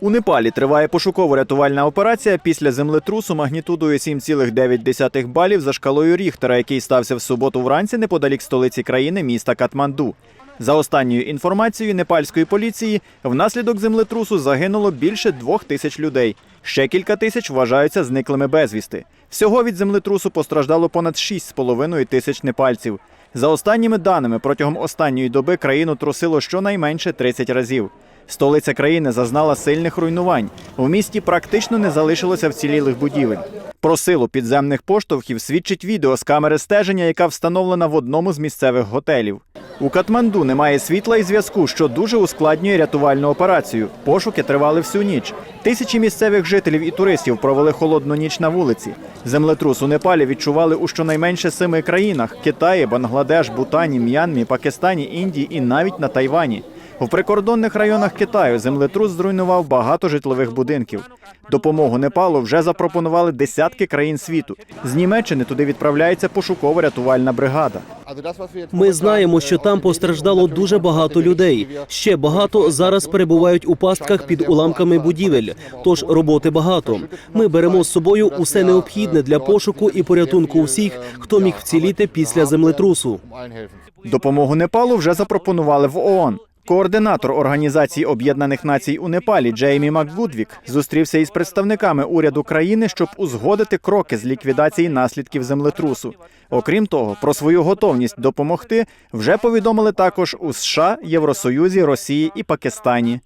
У Непалі триває пошуково-рятувальна операція після землетрусу магнітудою 7,9 балів за шкалою Ріхтера, який стався в суботу вранці неподалік столиці країни міста Катманду. За останньою інформацією непальської поліції, внаслідок землетрусу загинуло більше двох тисяч людей. Ще кілька тисяч вважаються зниклими безвісти. Всього від землетрусу постраждало понад 6,5 тисяч непальців. За останніми даними, протягом останньої доби країну трусило щонайменше 30 разів. Столиця країни зазнала сильних руйнувань. В місті практично не залишилося вцілілих будівель. Про силу підземних поштовхів свідчить відео з камери стеження, яка встановлена в одному з місцевих готелів. У Катманду немає світла і зв'язку, що дуже ускладнює рятувальну операцію. Пошуки тривали всю ніч. Тисячі місцевих жителів і туристів провели холодну ніч на вулиці. Землетрус у Непалі відчували у щонайменше семи країнах: Китаї, Бангладеш, Бутані, М'янмі, Пакистані, Індії і навіть на Тайвані. У прикордонних районах Китаю землетрус зруйнував багато житлових будинків. Допомогу Непалу вже запропонували десятки країн світу. З Німеччини туди відправляється пошуково-рятувальна бригада. Ми знаємо, що там постраждало дуже багато людей. Ще багато зараз перебувають у пастках під уламками будівель. Тож роботи багато. Ми беремо з собою усе необхідне для пошуку і порятунку усіх, хто міг вціліти після землетрусу. Допомогу Непалу вже запропонували в ООН. Координатор Організації Об'єднаних Націй у Непалі Джеймі МакГудвік зустрівся із представниками уряду країни, щоб узгодити кроки з ліквідації наслідків землетрусу. Окрім того, про свою готовність допомогти вже повідомили також у США, Євросоюзі, Росії і Пакистані.